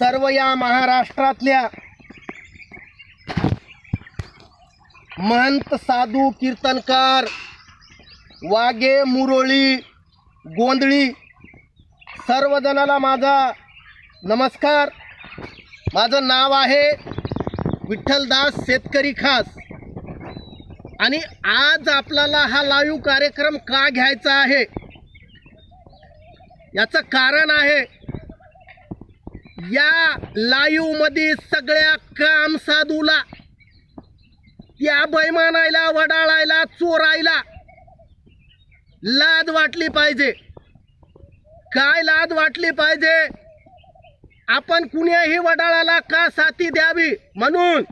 सर्व या महाराष्ट्रातल्या महंत साधू कीर्तनकार वाघे मुरोळी गोंधळी सर्वजणाला माझा नमस्कार. माझं नाव आहे विठ्ठलदास शेतकरी खास. आणि आज आपल्याला हा लाईव्ह कार्यक्रम का घ्यायचा आहे? याचं कारण आहे या लाईव्हमध्ये सगळ्या काम साधूला त्या बैमानायला वडाळायला चोरायला लाज वाटली पाहिजे. काय लाज वाटली पाहिजे? आपण कुण्याही वडाळाला का साथी द्यावी म्हणून?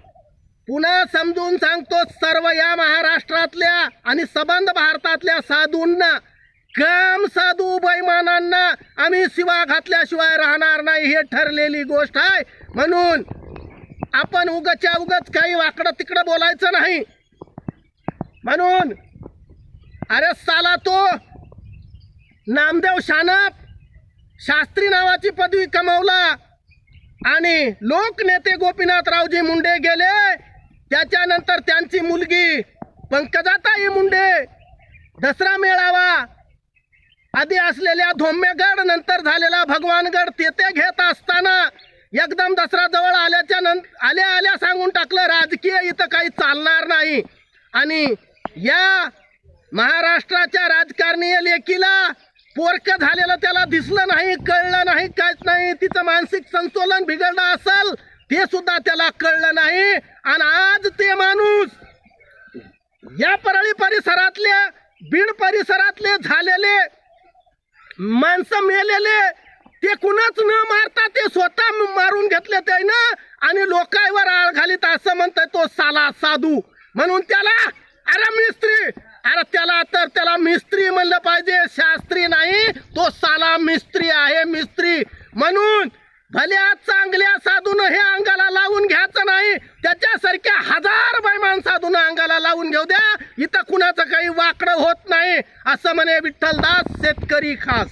पुन्हा समजून सांगतो सर्व या महाराष्ट्रातल्या आणि सबंध भारतातल्या साधूंना काम साधू बैमानांना आम्ही शिवा घातल्याशिवाय राहणार नाही हे ठरलेली गोष्ट आहे. म्हणून आपण उगच्या उगच काही वाकडं तिकडं बोलायचं नाही. म्हणून अरे साला तो नामदेव शानप शास्त्री नावाची पदवी कमावला आणि लोकनेते गोपीनाथरावजी मुंडे गेले. त्याच्यानंतर त्यांची मुलगी पंकजाताई मुंडे दसरा मेळावा आधी असलेल्या धोम्यगड नंतर झालेला भगवानगड तेथे घेत असताना एकदम दसरा जवळ आल्याच्या नं आल्या आल्या सांगून टाकलं राजकीय इथं काही चालणार नाही. आणि या महाराष्ट्राच्या राजकारणीय लेकीला पोरक झालेलं त्याला दिसलं नाही कळलं नाही काहीच नाही. तिचं मानसिक संतुलन बिघडलं असेल ते सुद्धा त्याला कळलं नाही. आणि आज ते माणूस या परळी परिसरातल्या बीड परिसरातले झालेले माणसं मेलेले ते कुणाच न मारता ते स्वतः मारून घेतले ते ना आणि लोकांवर आळ घालीत असं म्हणतोय तो साला साधू. म्हणून त्याला अरे मिस्त्री अरे त्याला तर त्याला मिस्त्री म्हणलं पाहिजे शास्त्री नाही तो साला मिस्त्री आहे मिस्त्री. म्हणून भल्या चांगल्या साधून हे अंग लावून घ्यायचं नाही त्याच्यासारख्या हजार बैमान साधून अंगाला लावून घेऊ द्या. इथं कुणाचं काही वाकडं होत नाही असं म्हणे विठ्ठलदास शेतकरी खास.